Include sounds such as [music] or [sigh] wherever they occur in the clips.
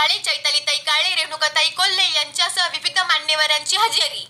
काळे चैतालीताई काळे रेणुकाताई कोल्हे यांच्यासह विविध मान्यवरांची हजेरी.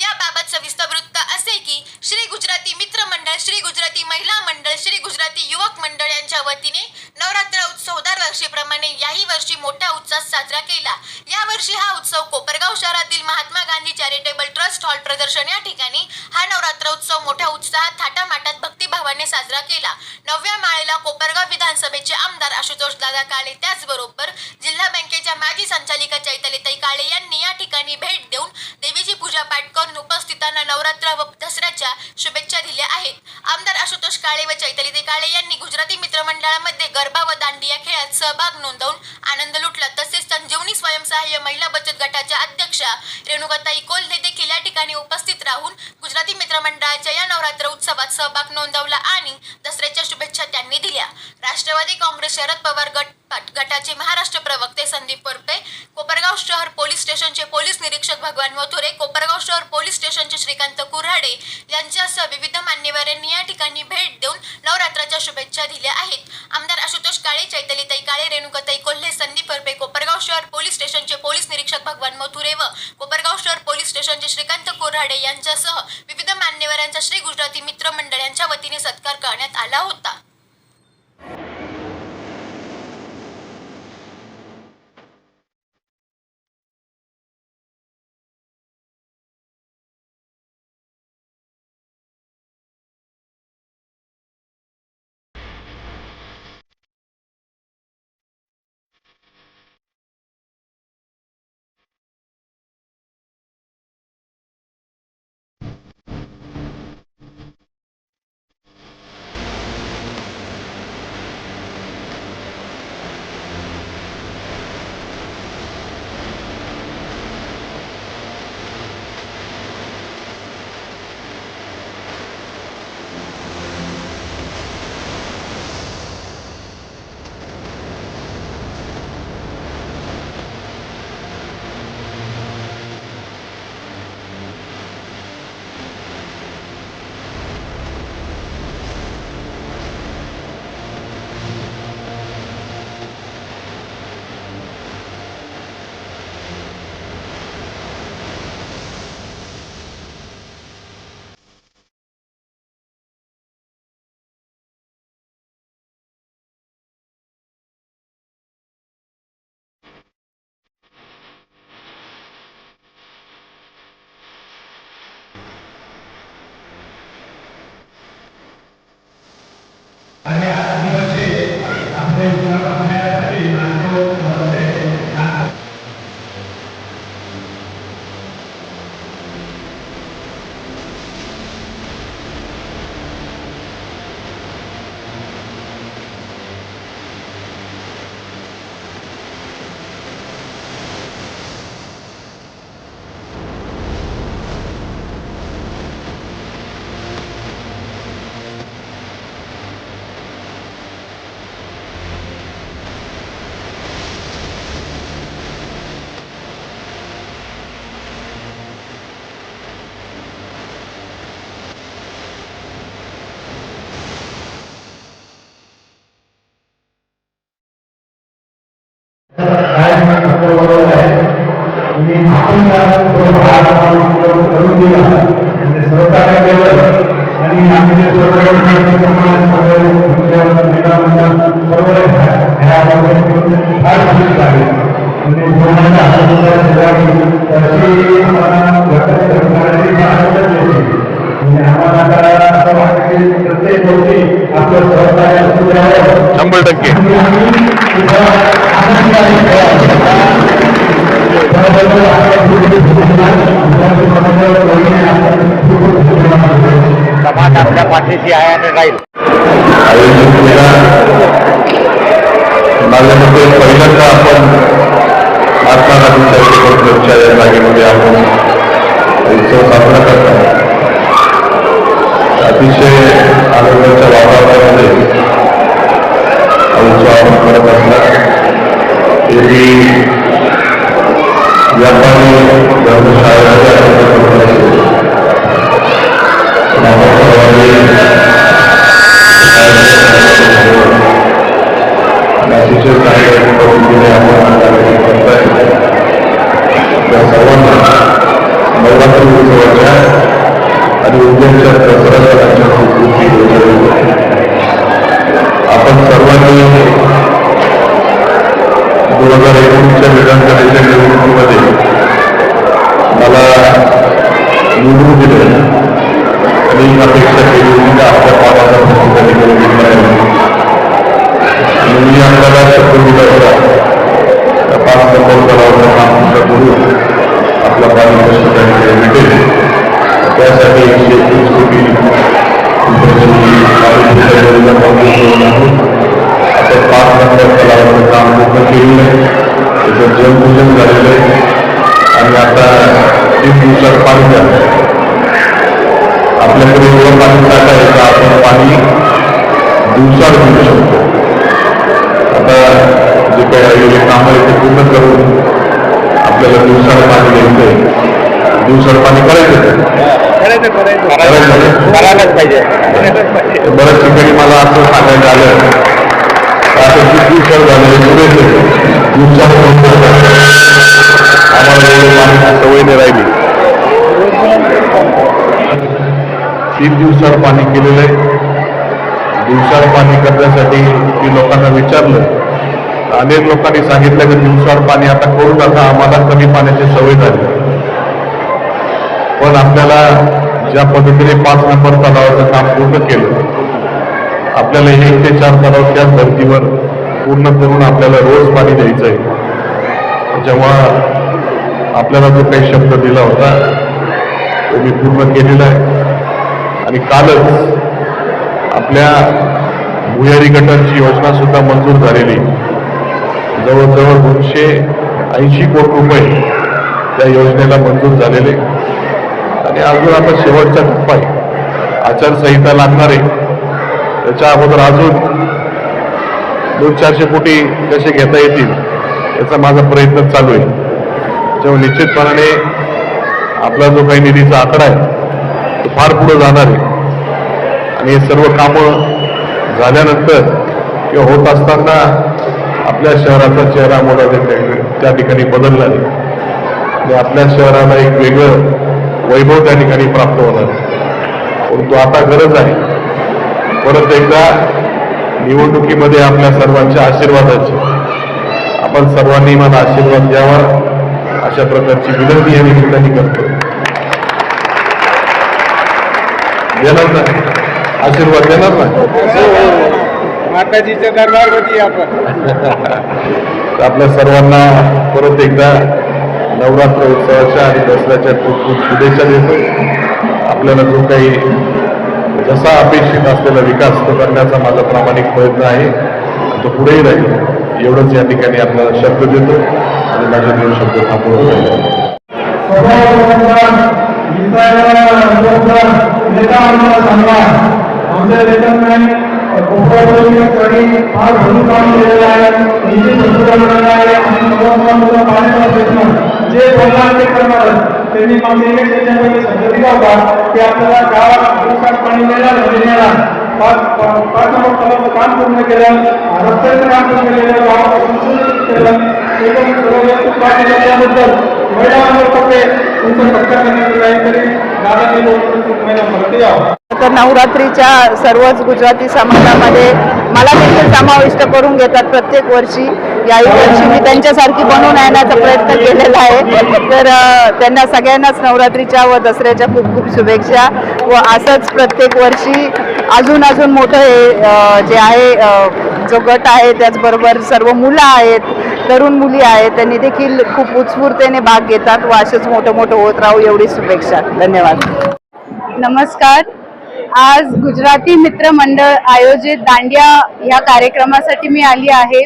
याबाबत सविस्तर वृत्त असे की श्री गुजराती मित्र मंडळ श्री गुजराती महिला मंडळ श्री गुजराती युवक मंडळ यांच्या वतीने नवरात्र उत्सव दरवर्षीप्रमाणे याही वर्षी मोठ्या उत्साहात साजरा केला. यावर्षी हा उत्सव कोपरगाव शहरातील Mahatma Gandhi charitable trust hall प्रदर्शन या ठिकाणी हा नवरात्र उत्सव मोठ्या उत्साहात थाटामाटात भक्तिभावाने साजरा केला. नवव्या माळेला कोपरगाव विधान विधानसभेचे आमदार आशुतोष दादा काळे. त्याचबरोबर जिल्हा बँकेच्या माजी संचालिका चैतालीताई काळे यांनी या ठिकाणी भेट देऊन देवीची पूजा पाठ करून उपस्थितांना नवरात्र व दसऱ्याच्या शुभेच्छा दिल्या आहेत. आमदार आशुतोष काळे व चैतालीताई काळे यांनी गुजराती मित्रमंडळामध्ये गरबा व दांडिया खेळात सहभाग नोंदवून आनंद लुटला. तसेच संजीवनी स्वयंसहाय्य महिला बचत गटाच्या अध्यक्ष रेणुकाताई कोल्हे देखील या ठिकाणी उपस्थित राहून गुजराती मित्रमंडळाच्या या नवरात्र उत्सवात सहभाग नोंदवला आणि दसऱ्याच्या शुभेच्छा त्यांनी दिल्या. राष्ट्रवादी काँग्रेस शरद पवार गट गटाचे महाराष्ट्र प्रवक्ते संदीप कोरपे कोपरगाव शहर पोलीस स्टेशनचे पोलीस निरीक्षक भगवान मथुरे कोपरगाव शहर पोलीस स्टेशनचे श्रीकांत कुऱ्हाडे यांच्यासह विविध मान्यवरांनी या ठिकाणी भेट देऊन नवरात्राच्या शुभेच्छा दिल्या आहेत. आमदार आशुतोष काळे चैतलीताई काळे रेणुकाताई कोल्हे संदीप कोरपे कोपरगाव शहर पोलीस स्टेशनचे पोलीस निरीक्षक भगवान मथुरे व कोपरगाव शहर पोलीस स्टेशनचे श्रीकांत कोराडे यांच्यासह विविध मान्यवरांचा श्री गुजराती मित्र मंडळ यांच्या वतीने सत्कार करण्यात आला होता. आणि आदिवासी आपल्या जीवनाला पाहण्यासाठी नांदगावमध्ये ना- राजमाता बरोबर आहे आणि आपण त्याला थोडं भाग करून दिला म्हणजे सहकार्य केलं आणि आम्ही जे सहकार्य करतो प्रमाणे सगळे मुख्य नेता मंडळ सर्व ह्या फार खुशी झाली म्हणजे कोणाच्या हाताच्या शेजारी तशी आम्हाला व्यक्त करण्याची आनंद देते म्हणजे आम्हाला आता असं वाटतं की प्रत्येक गोष्टी आपलं सहकार्य असू द्यावं शंभर टक्के. समाज आपल्या पाठीशी आहे आणि राहील. माझ्या मते पहिल्यांदा आपण महात्मा गांधी चॅरिटेबल ट्रस्टच्या या जागेमध्ये आपण उत्सव साजरा करतो अतिशय आनंदाच्या वातावरणामध्ये हा उत्सव आपण करत असला एरवी व्यापारी धर्मशाळेमध्ये आपण करत असतो शिक्षण कार्यक्रमापासून तिने आपण करत आहे त्या सर्वांना नवरात्र उत्सवाच्या आणि उद्योगच्या दसऱ्याच्या राज्यात आपण सर्वांनी दोन हजार एकोणीसच्या विधानसभेच्या निवडणुकीमध्ये करून आता पाच नंबर तलावाचं काम पूर्ण केलेलं आहे त्याचं जलपूजन झालेलं आहे आणि आता तीन दिवसात पाणी झालं आपल्याकडे एवढं पाणी आहे आपण पाणी दिवसात घेऊ शकतो आता जे काही राहिलेले कामं आहे ते पूर्ण करून आपल्याला दिवसाला पाणी घ्यायचंय आहे. पाणी करायचं करायचं करायलाच पाहिजे. बऱ्याच ठिकाणी मला असं सांगायचं आलं. आता किती दिवसात झालं. आम्हाला एवढं पाण्याची सवय नाही राहिली. तीन दिवसात पाणी केलेलं आहे. दिवसाळ पाणी करण्यासाठी मी लोकांना विचारलं. अनेक लोकांनी सांगितलं की दिवसाळ पाणी आता करू नका. आम्हाला कमी पाण्याची सवय झाली. पण आपल्याला ज्या पद्धतीने पाच नंबर तलावाचं काम पूर्ण केलं आपल्याला एक ते चार तलाव त्याच धर्तीवर पूर्ण करून आपल्याला रोज पाणी द्यायचं आहे जेव्हा आपल्याला जो काही शब्द दिला होता तो मी पूर्ण केलेला आहे. आणि कालच आपल्या भुयारी गटांची योजना सुद्धा मंजूर झालेली. जवळजवळ दोनशे ऐंशी कोटी रुपये त्या योजनेला मंजूर झालेले. आणि अजून आता शेवटचा टप्पा आहे. आचारसंहिता लागणार आहे. त्याच्या अगोदर अजून दोन चारशे कोटी कसे घेता येतील याचा माझा प्रयत्न चालू आहे. तेव्हा निश्चितपणाने आपला जो काही निधीचा आकडा आहे तो फार पुढे जाणार आहे. आणि हे सर्व कामं झाल्यानंतर किंवा होत असताना आपल्या शहराचा चेहरा मोठा त्या- त्या ठिकाणी बदलला आहे. आणि आपल्या शहराला एक वेगळं वैभव त्या ठिकाणी प्राप्त होणार. परंतु आता गरज आहे. परत एकदा निवडणुकीमध्ये आपल्या सर्वांच्या आशीर्वादाची. आपण सर्वांनी मला आशीर्वाद द्यावा अशा प्रकारची विनंती या निमित्ताने करतो. देणार ना आशीर्वाद देणार ना माताजीच्या दरबारमध्ये आपण. [laughs] आपल्या सर्वांना परत एकदा नवरात्र उत्सवाच्या आणि दसऱ्याच्या खूप खूप शुभेच्छा देतो. आपल्याला जो काही जसा अपेक्षित असलेला विकास तो करण्याचा माझा प्रामाणिक प्रयत्न आहे. तो पुढेही राहील. एवढंच या ठिकाणी आपल्याला शब्द देतो. आणि माझे दोन शब्द थांबवून राहिले. फार भरून काम केलेलं आहे आहे आणि जे बोलणार ते करणार त्यांनी मागच्या त्याच्यामध्ये शब्द दिला होता. की आपल्याला गावात दिवसात पाणी मिळणार म्हणजे मिळणार. पाच पाच नंबर तलावाचं काम पूर्ण केलं रस्त्याचं काम पूर्ण केलं गावापासून सुरक्षित केलं. एकदम सर्व व्यवस्थित काम केलं त्याबद्दल महिलांवर कपडे तुमचं सत्कार करण्याचं नाही तरी दादाजी लोक महिला भरती यावं तर नवरात्रीच्या सर्वच गुजराती समाजामध्ये मला देखील समाविष्ट करून घेतात प्रत्येक वर्षी. याही वर्षी मी त्यांच्यासारखी बनवून आणण्याचा प्रयत्न केलेला आहे. तर त्यांना सगळ्यांनाच नवरात्रीच्या व दसऱ्याच्या खूप खूप शुभेच्छा व असंच प्रत्येक वर्षी अजून अजून मोठं हे जे आहे जो गट आहे त्याचबरोबर सर्व मुलं आहेत तरुण मुली आहेत त्यांनी देखील खूप उत्स्फूर्तेने भाग घेतात व असेच मोठं मोठं होत राहू एवढी शुभेच्छा. धन्यवाद. नमस्कार. आज गुजराती मित्र मंडळ आयोजित दांडिया ह्या कार्यक्रमासाठी मी आली आहे.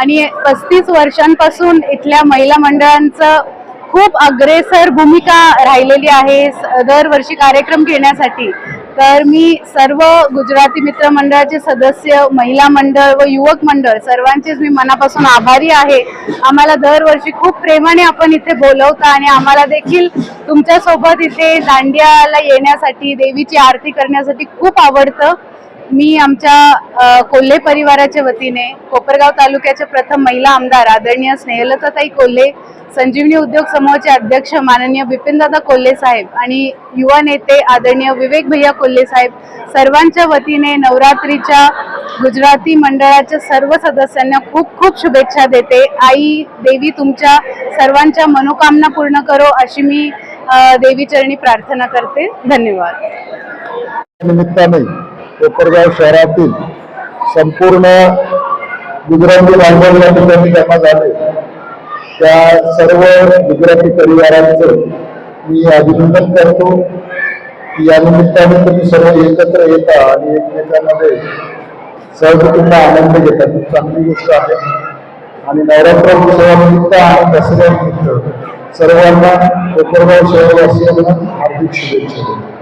आणि पस्तीस वर्षांपासून इथल्या महिला मंडळांचं खूप अग्रेसर भूमिका राहिलेली आहे स- दरवर्षी कार्यक्रम घेण्यासाठी. तर मी सर्व गुजराती मित्रमंडळाचे सदस्य महिला मंडळ व युवक मंडळ सर्वांचेच मी मनापासून आभारी आहे. आम्हाला दरवर्षी खूप प्रेमाने आपण इथे बोलवता आणि आम्हाला देखील तुमच्यासोबत इथे दांडियाला येण्यासाठी देवीची आरती करण्यासाठी खूप आवडतं. मी आमच्या कोल्हे परिवाराच्या वतीने कोपरगाव तालुक्याचे प्रथम महिला आमदार आदरणीय स्नेहलताताई कोल्हे संजीवनी उद्योग समूहाचे अध्यक्ष माननीय बिपिनदादा कोल्हे साहेब आणि युवा नेते आदरणीय विवेक भैया कोल्हे साहेब सर्वांच्या वतीने नवरात्रीच्या गुजराती मंडळाच्या सर्व सदस्यांना खूप खूप शुभेच्छा देते. आई देवी तुमच्या सर्वांच्या मनोकामना पूर्ण करो अशी मी देवीचरणी प्रार्थना करते. धन्यवाद. निमित्ताने कोपरगाव शहरातील संपूर्ण गुजराती बांधव या ठिकाणी जमा झाले. त्या सर्व गुजराती परिवारांचं मी अभिनंदन करतो. की या निमित्ताने तुम्ही सर्व एकत्र येता आणि एकमेकांमध्ये सहकुटुंब आनंद घेतात ही चांगली गोष्ट आहे. आणि नवरात्र उत्सवानिमित्त आणि दसऱ्यानिमित्त सर्वांना कोपरगाव शहरवासियांना हार्दिक शुभेच्छा देतो.